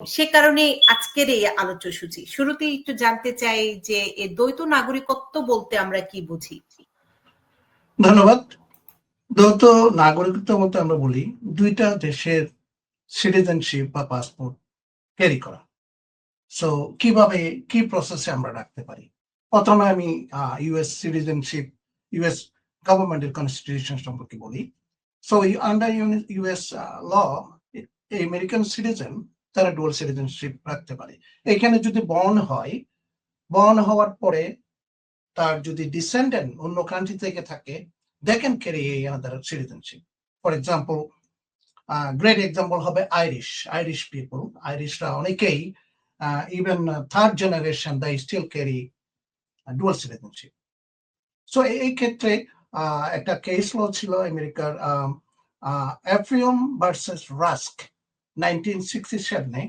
সে কারণে আজকের এই আলোচ্য সূচি। শুরুতেই একটু জানতে চাই যে এই দ্বৈত নাগরিকত্ব বলতে আমরা কি বুঝি? ধন্যবাদ। দ্বৈত নাগরিকত্ব বলতে আমরা বলি দুইটা দেশের সিটিজেনশিপ বা পাসপোর্ট ক্যারি করা। সো কীভাবে, কি প্রসেসে আমরা রাখতে পারি? প্রথমে আমি ইউএস সিটিজেনশিপ ইউএস গভর্নমেন্টের কনস্টিটিউশন সম্পর্কে বলি। So under US law American citizen তারা ডুয়াল সিটিজেনশিপ রাখতে পারে। এখানে যদি বর্ন হয় বর্ন হওয়ার পরে তার যদি ডিসেন্ডেন্ট অন্য কান্ট্রি থেকে থাকে they can carry another citizenship. For example, uh, great example হবে আইরিশ আইরিশ পিপল আইরিশরা অনেকেই even third generation they still carry dual citizenship so এই ক্ষেত্রে একটা কেস ল ছিল আমেরিকার Afroyim versus Rusk nineteen sixty সেভেনে